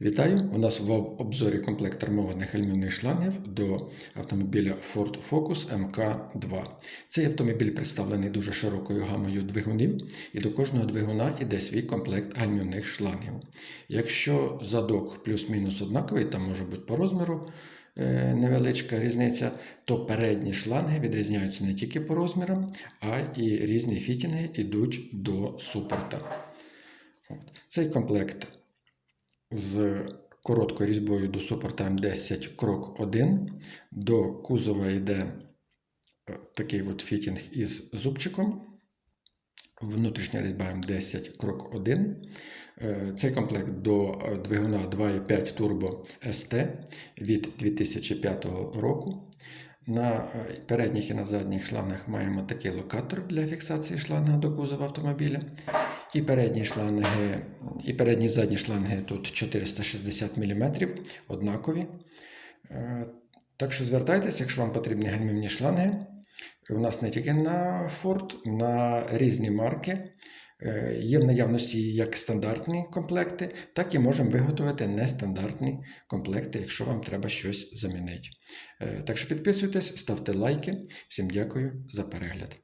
Вітаю! У нас в обзорі комплект армованих гальмівних шлангів до автомобіля Ford Focus MK2. Цей автомобіль представлений дуже широкою гамою двигунів, і до кожного двигуна йде свій комплект гальмівних шлангів. Якщо задок плюс-мінус однаковий, там може бути по розміру е, невеличка різниця, то передні шланги відрізняються не тільки по розмірам, а і різні фітінги йдуть до супорта. Цей комплект з короткою різьбою до супорта М10 крок 1. До кузова йде е, такий от фітінг із зубчиком. Внутрішня різьба М10 крок 1. Е, Цей комплект до е, двигуна 2.5 Turbo ST від 2005 року. На передніх і на задніх шлангах маємо такий локатор для фіксації шланга до кузова автомобіля. І передні шланги, і передні і задні шланги тут 460 мм, однакові. Е, Так що звертайтеся, якщо вам потрібні гальмівні шланги. У нас не тільки на Ford, на різні марки. Е, Є в наявності як стандартні комплекти, так і можемо виготовити нестандартні комплекти, якщо вам треба щось замінити. Е, Так що підписуйтесь, ставте лайки. Всім дякую за перегляд.